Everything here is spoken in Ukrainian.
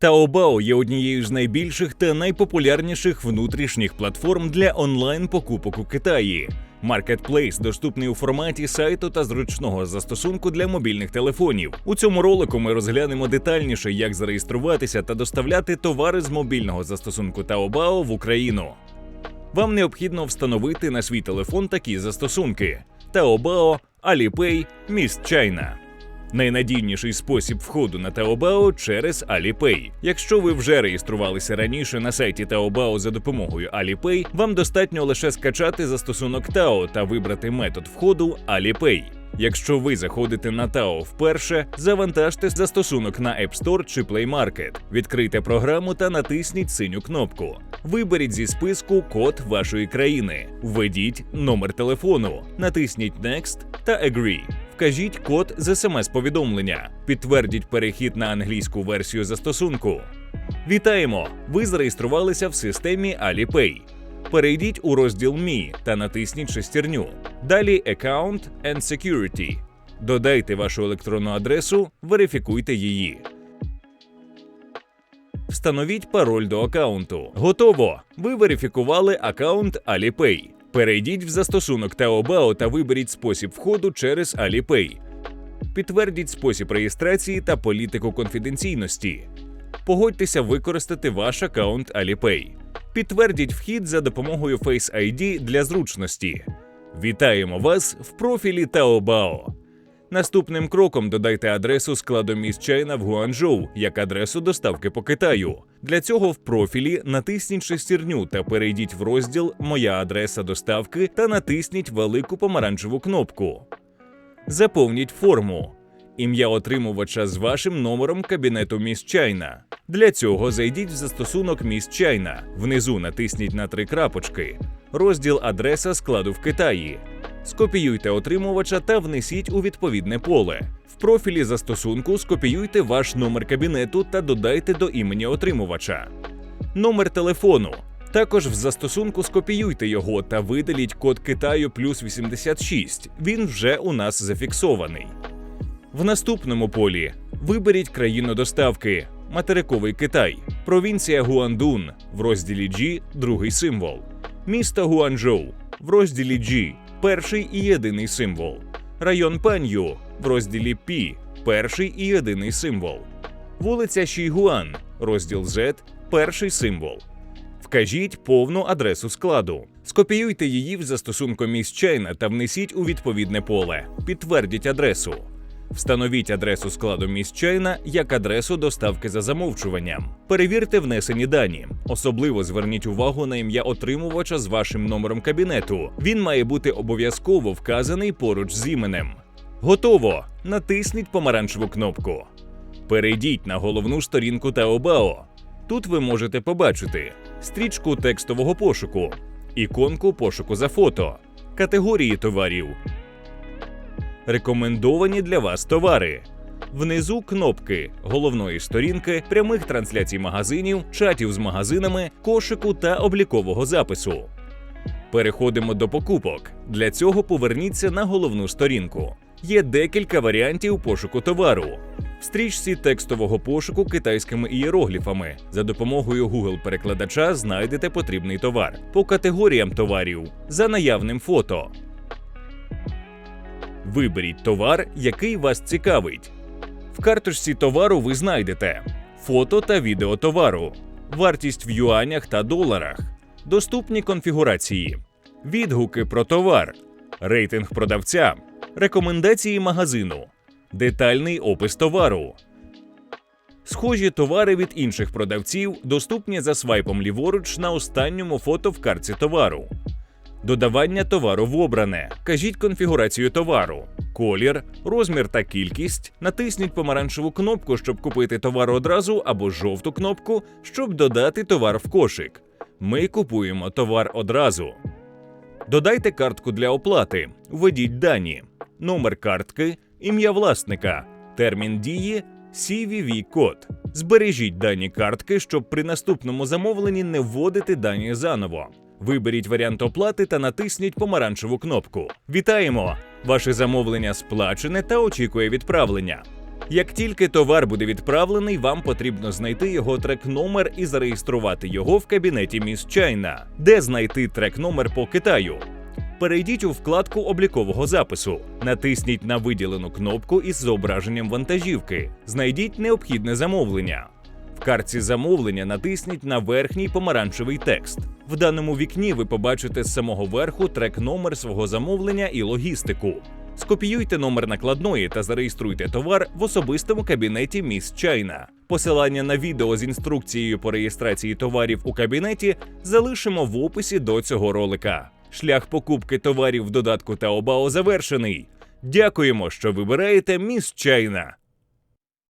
Taobao є однією з найбільших та найпопулярніших внутрішніх платформ для онлайн покупок у Китаї. Маркетплейс доступний у форматі сайту та зручного застосунку для мобільних телефонів. У цьому ролику ми розглянемо детальніше, як зареєструватися та доставляти товари з мобільного застосунку Taobao в Україну. Вам необхідно встановити на свій телефон такі застосунки: Taobao, Alipay, Miss China. Найнадійніший спосіб входу на Taobao через Alipay. Якщо ви вже реєструвалися раніше на сайті Taobao за допомогою Alipay, вам достатньо лише скачати застосунок Tao та вибрати метод входу Alipay. Якщо ви заходите на Tao вперше, завантажте застосунок на App Store чи Play Market, відкрийте програму та натисніть синю кнопку. Виберіть зі списку код вашої країни, введіть номер телефону, натисніть Next та Agree. Вкажіть код з смс-повідомлення, підтвердіть перехід на англійську версію застосунку. Вітаємо! Ви зареєструвалися в системі Alipay. Перейдіть у розділ Мі та натисніть шестерню. Далі Account and Security. Додайте вашу електронну адресу, верифікуйте її. Встановіть пароль до аккаунту. Готово! Ви верифікували аккаунт Alipay. Перейдіть в застосунок Taobao та виберіть спосіб входу через Alipay. Підтвердіть спосіб реєстрації та політику конфіденційності. Погодьтеся використати ваш аккаунт Alipay. Підтвердіть вхід за допомогою Face ID для зручності. Вітаємо вас в профілі Taobao. Наступним кроком додайте адресу складу міст Чайна в Гуанчжоу як адресу доставки по Китаю. Для цього в профілі натисніть шестерню та перейдіть в розділ Моя адреса доставки та натисніть велику помаранчеву кнопку. Заповніть форму. Ім'я отримувача з вашим номером кабінету Міс Чайна. Для цього зайдіть в застосунок Міс Чайна. Внизу натисніть на три крапочки. Розділ Адреса складу в Китаї. Скопіюйте отримувача та внесіть у відповідне поле. В профілі застосунку скопіюйте ваш номер кабінету та додайте до імені отримувача. Номер телефону. Також в застосунку скопіюйте його та видаліть код Китаю плюс 86. Він вже у нас зафіксований. В наступному полі виберіть країну доставки материковий Китай, провінція Гуандун в розділі G другий символ, місто Гуанчжоу в розділі G перший і єдиний символ, район Пан'ю в розділі Пі, перший і єдиний символ, вулиця Шійгуан, розділ Z перший символ. Вкажіть повну адресу складу. Скопіюйте її в застосунку Міс Чайна та внесіть у відповідне поле. Підтвердіть адресу. Встановіть адресу складу Міс Чайна як адресу доставки за замовчуванням. Перевірте внесені дані. Особливо зверніть увагу на ім'я отримувача з вашим номером кабінету. Він має бути обов'язково вказаний поруч з іменем. Готово! Натисніть помаранчеву кнопку. Перейдіть на головну сторінку Taobao. Тут ви можете побачити стрічку текстового пошуку, іконку пошуку за фото, категорії товарів, рекомендовані для вас товари. Внизу кнопки головної сторінки, прямих трансляцій магазинів, чатів з магазинами, кошику та облікового запису. Переходимо до покупок. Для цього поверніться на головну сторінку. Є декілька варіантів пошуку товару. В стрічці текстового пошуку китайськими ієрогліфами за допомогою Google перекладача знайдете потрібний товар по категоріям товарів за наявним фото. Виберіть товар, який вас цікавить. В карточці товару ви знайдете фото та відео товару, вартість в юанях та доларах, доступні конфігурації, відгуки про товар, рейтинг продавця, рекомендації магазину, детальний опис товару. Схожі товари від інших продавців доступні за свайпом ліворуч на останньому фото в картці товару. Додавання товару в обране. Кажіть конфігурацію товару, колір, розмір та кількість. Натисніть помаранчеву кнопку, щоб купити товар одразу, або жовту кнопку, щоб додати товар в кошик. Ми купуємо товар одразу. Додайте картку для оплати. Введіть дані, номер картки, ім'я власника, термін дії, CVV код. Збережіть дані картки, щоб при наступному замовленні не вводити дані заново. Виберіть варіант оплати та натисніть помаранчеву кнопку. Вітаємо! Ваше замовлення сплачене та очікує відправлення. Як тільки товар буде відправлений, вам потрібно знайти його трек-номер і зареєструвати його в кабінеті Міс Чайна. Де знайти трек-номер по Китаю? Перейдіть у вкладку облікового запису, натисніть на виділену кнопку із зображенням вантажівки, знайдіть необхідне замовлення. В картці замовлення натисніть на верхній помаранчевий текст. В даному вікні ви побачите з самого верху трек-номер свого замовлення і логістику. Скопіюйте номер накладної та зареєструйте товар в особистому кабінеті Міс Чайна. Посилання на відео з інструкцією по реєстрації товарів у кабінеті залишимо в описі до цього ролика. Шлях покупки товарів в додатку Таобао завершений. Дякуємо, що вибираєте Міс Чайна.